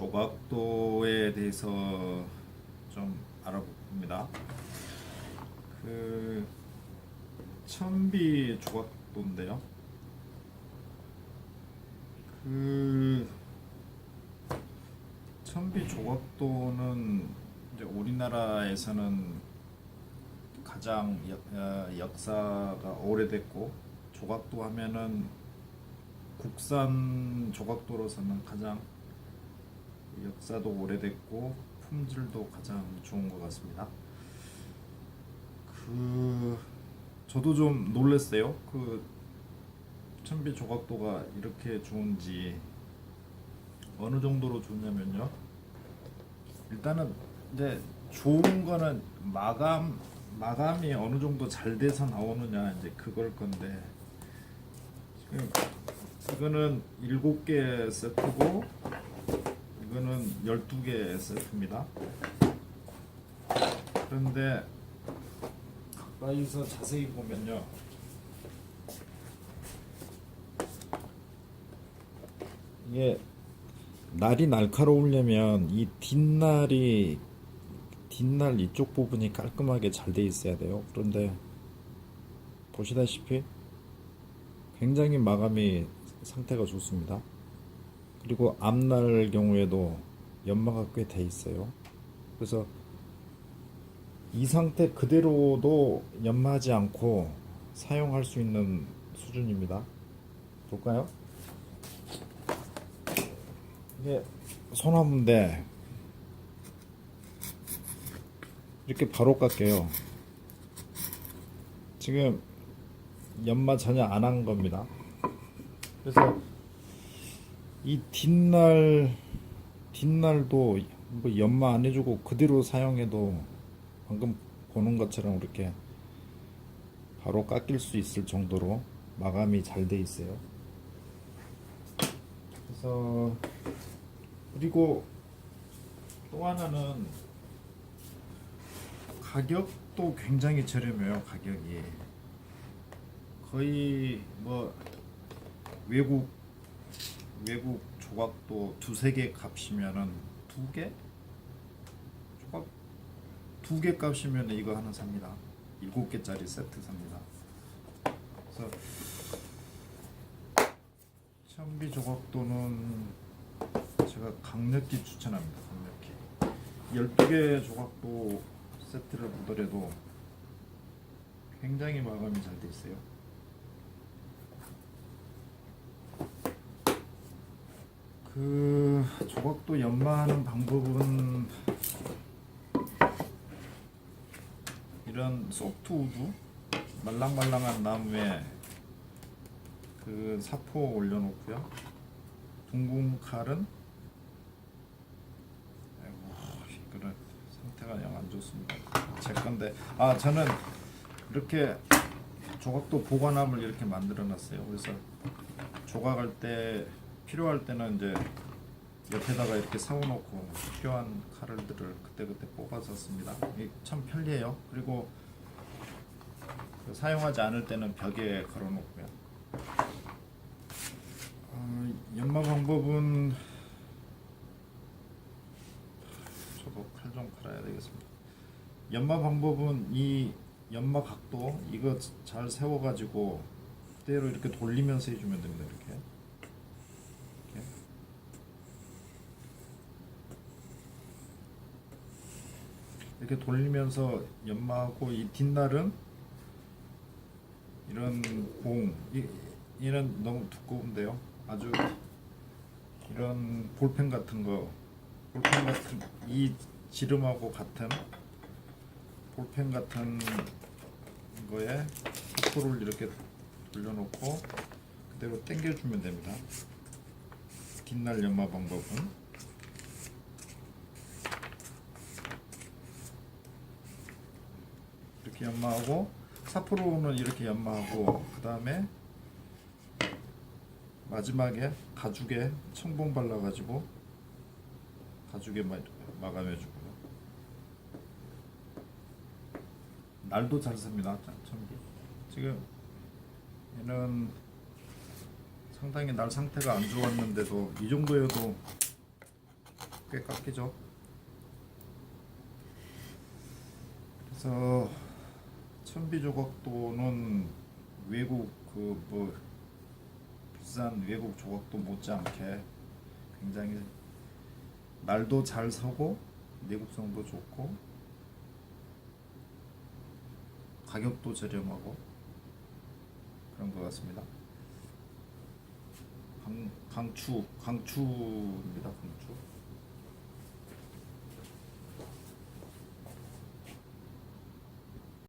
조각도에 대해서 좀 알아봅니다. 그 천비 조각도인데요. 그 천비 조각도는 이제 우리나라에서는 가장 역, 어, 역사가 오래됐고 조각도 하면은 국산 조각도로서는 가장 역사도 오래됐고 품질도 가장 좋은 것 같습니다. 그 저도 좀 놀랐어요. 그 천비 조각도가 이렇게 좋은지 어느 정도로 좋냐면요. 일단은 이제 좋은 거는 마감 마감이 어느 정도 잘 돼서 나오느냐 이제 그걸 건데 지금 이거는 7개 세트고 12개 세트입니다. 그런데 가까이서 자세히 보면요. 이게 날이 날카로우려면 이 뒷날이 뒷날 이쪽 부분이 깔끔하게 잘 돼 있어야 돼요. 그런데 보시다시피 굉장히 마감이 상태가 좋습니다. 그리고 앞날 경우에도 연마가 꽤 돼 있어요. 그래서 이 상태 그대로도 연마하지 않고 사용할 수 있는 수준입니다. 볼까요? 이게 소나무인데 이렇게 바로 깎여요. 지금 연마 전혀 안 한 겁니다. 그래서 이 뒷날 뒷날도 뭐 연마 안 해주고 그대로 사용해도 방금 보는 것처럼 이렇게 바로 깎일 수 있을 정도로 마감이 잘 돼 있어요. 그래서 그리고 또 하나는 가격도 굉장히 저렴해요. 가격이 거의 뭐 외국 외국 조각도 두세 개 값이면은 두 개? 조각 두 개 값이면 이거 하나 삽니다. 일곱 개짜리 세트 삽니다. 그래서 천비 조각도는 제가 강력히 추천합니다. 강력히 12개 조각도 세트를 보더라도 굉장히 마감이 잘 돼 있어요. 그 조각도 연마하는 방법은 이런 소프트 우드 말랑말랑한 나무에 그 사포 올려놓고요. 둥근 칼은 아이고 이거는 상태가 영 안 좋습니다. 제 건데 아 저는 이렇게 조각도 보관함을 이렇게 만들어 놨어요. 그래서 조각할 때 필요할 때는 이제 옆에다가 이렇게 세워놓고 필요한 칼들을 그때그때 뽑아서 씁니다. 참 편리해요. 그리고 그 사용하지 않을 때는 벽에 걸어놓고요. 어, 연마 방법은 저도 칼 좀 갈아야 되겠습니다. 연마 방법은 이 연마 각도 이거 잘 세워가지고 그대로 이렇게 돌리면서 해주면 됩니다. 이렇게. 이렇게 돌리면서 연마하고 이 뒷날은 이런 봉 이, 이는 너무 두꺼운데요. 아주 이런 볼펜 같은 거 볼펜 같은 이 지름하고 같은 볼펜 같은 거에 사포를 이렇게 돌려놓고 그대로 당겨주면 됩니다. 뒷날 연마 방법은 이렇게 연마하고 사포로는 이렇게 연마하고 그 다음에 마지막에 가죽에 청봉 발라가지고 가죽에 마, 마감해주고 날도 잘 씁니다 천기 지금 얘는 상당히 날 상태가 안 좋았는데도 이 정도여도 꽤 깎이죠. 그래서 천비 조각도는 외국 그 뭐 비싼 외국 조각도 못지않게 굉장히 날도 잘 서고 내구성도 좋고 가격도 저렴하고 그런 것 같습니다. 강, 강추 강추입니다 강추.